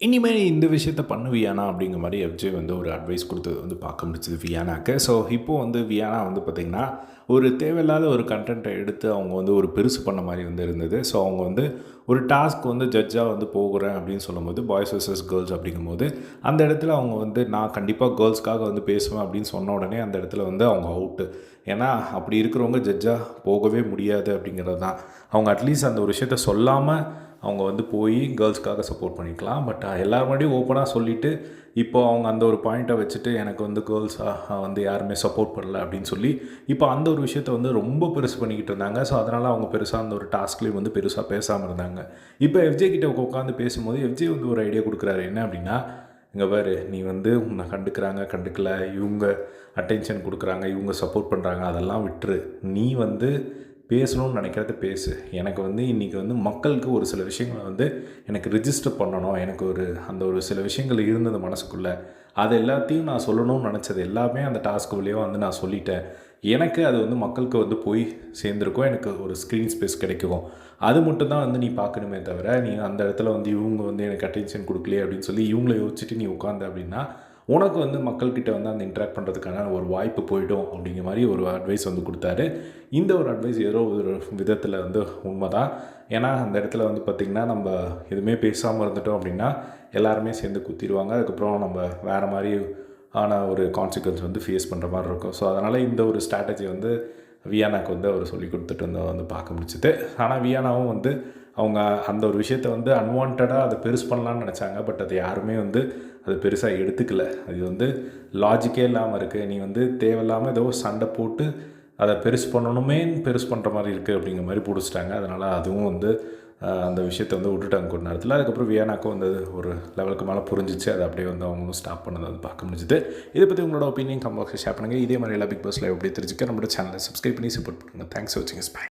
இனிமேல் இந்த விஷயத்த பண்ணு வியானா அப்படிங்கிற மாதிரி எஃப்ஜே வந்து ஒரு அட்வைஸ் கொடுத்தது வந்து பார்க்க முடிச்சது வியானாக்கு. ஸோ இப்போது வந்து வியானா வந்து பார்த்திங்கன்னா ஒரு தேவையில்லாத ஒரு கண்டென்ட்டை எடுத்து அவங்க வந்து ஒரு பெருசு பண்ண மாதிரி வந்து இருந்தது. ஸோ அவங்க வந்து ஒரு டாஸ்க் வந்து ஜட்ஜாக வந்து போகிறேன் அப்படின்னு சொல்லும்போது பாய்ஸ் வர்சஸ் கேர்ள்ஸ் அப்படிங்கும்போது அந்த இடத்துல அவங்க வந்து நான் கண்டிப்பாக கேர்ள்ஸ்க்காக வந்து பேசுவேன் அப்படின்னு சொன்ன உடனே அந்த இடத்துல வந்து அவங்க அவுட்டு ஏன்னா அப்படி இருக்கிறவங்க ஜட்ஜாக போகவே முடியாது அப்படிங்கிறது தான். அவங்க அட்லீஸ்ட் அந்த ஒரு விஷயத்த சொல்லாமல் அவங்க வந்து போய் கேர்ள்ஸ்க்காக சப்போர்ட் பண்ணிக்கலாம். பட் எல்லார் முன்னாடியும் ஓப்பனாக சொல்லிவிட்டு இப்போ அவங்க அந்த ஒரு பாயிண்ட்டை வச்சுட்டு எனக்கு வந்து கேர்ள்ஸாக வந்து யாருமே சப்போர்ட் பண்ணல அப்படின்னு சொல்லி இப்போ அந்த ஒரு விஷயத்த வந்து ரொம்ப பெருசு பண்ணிக்கிட்டு இருந்தாங்க. ஸோ அதனால் அவங்க பெருசாக அந்த ஒரு டாஸ்க்லேயும் வந்து பெருசாக பேசாமல் இருந்தாங்க. இப்போ எஃப்ஜே கிட்ட உட்காந்து பேசும்போது எஃப்ஜே வந்து ஒரு ஐடியா கொடுக்குறாரு. என்ன அப்படின்னா இங்கே பாரு நீ வந்து உன்னை கண்டுக்கிறாங்க கண்டுக்கல. இவங்க அட்டென்ஷன் கொடுக்குறாங்க இவங்க சப்போர்ட் பண்ணுறாங்க அதெல்லாம் விட்டுரு. நீ வந்து பேசணும்னு நினைக்கிறத பேசு. எனக்கு வந்து இன்றைக்கி வந்து மக்களுக்கு ஒரு சில விஷயங்களை வந்து எனக்கு ரிஜிஸ்டர் பண்ணணும். எனக்கு ஒரு அந்த ஒரு சில விஷயங்கள் இருந்தது மனசுக்குள்ளே. அது எல்லாத்தையும் நான் சொல்லணும்னு நினச்சது எல்லாமே அந்த டாஸ்க் வழியாக வந்து நான் சொல்லிட்டேன். எனக்கு அது வந்து மக்களுக்கு வந்து போய் சேர்ந்துருக்கும். எனக்கு ஒரு ஸ்க்ரீன் ஸ்பேஸ் கிடைக்கும். அது மட்டும் தான் வந்து நீ பார்க்கணுமே தவிர நீ அந்த இடத்துல வந்து இவங்க வந்து எனக்கு அட்டென்ஷன் கொடுக்கலையே அப்படின்னு சொல்லி இவங்கள யோசிச்சுட்டு நீ உட்காந்த அப்படின்னா உனக்கு வந்து மக்கள்கிட்ட வந்து அந்த இன்ட்ராக்ட் பண்ணுறதுக்கான ஒரு வாய்ப்பு போயிடும் அப்படிங்கிற மாதிரி ஒரு அட்வைஸ் வந்து கொடுத்தாரு. இந்த ஒரு அட்வைஸ் ஏதோ ஒரு விதத்தில் வந்து உண்மை தான் ஏன்னா அந்த இடத்துல வந்து பார்த்திங்கன்னா நம்ம எதுவுமே பேசாமல் இருந்துட்டோம் அப்படின்னா எல்லாருமே சேர்ந்து குத்திடுவாங்க. அதுக்கப்புறம் நம்ம வேறு மாதிரி ஆனால் ஒரு கான்சிக்வன்ஸ் வந்து ஃபேஸ் பண்ணுற மாதிரி இருக்கும். ஸோ அதனால் இந்த ஒரு ஸ்ட்ராட்டஜி வந்து வியானாக்கு வந்து அவர் சொல்லி கொடுத்துட்டு வந்து வந்து பார்க்க முடிச்சுது. ஆனால் வியானாவும் வந்து அவங்க அந்த ஒரு விஷயத்தை வந்து அன்வான்டாக அதை பெருசு பண்ணலான்னு நினச்சாங்க. பட் அது யாருமே வந்து அது பெருசாக எடுத்துக்கல. அது வந்து லாஜிக்கே இல்லாமல் இருக்குது நீ வந்து தேவையில்லாமல் ஏதோ சண்டை போட்டு அதை பெருசு பண்ணணுமே பெருசு பண்ணுற மாதிரி இருக்குது அப்படிங்கிற மாதிரி பிடிச்சிட்டாங்க. அதனால் அதுவும் வந்து அந்த விஷயத்தை வந்து விட்டுட்டாங்க கொஞ்ச நேரத்தில். அதுக்கப்புறம் வியானாக்கும் வந்து ஒரு லெவலுக்கு மேலே புரிஞ்சிச்சு. அதை அப்படியே வந்து அவங்களும் ஸ்டாப் பண்ணதை வந்து பார்க்க முடிஞ்சுது. இதை பற்றி உங்களோட ஒப்பீனியன் கம்பாக்ஸ் ஷேர் பண்ணுங்கள் இதே மாதிரி எல்லா பிக் பாஸில் எப்படி தெரிஞ்சுக்க. நம்மளோட சேனலை சப்ஸ்கிரைப் பண்ணி சப்போர்ட் பண்ணுங்கள் தேங்க்ஸ் வாட்சிங் ஸ்பை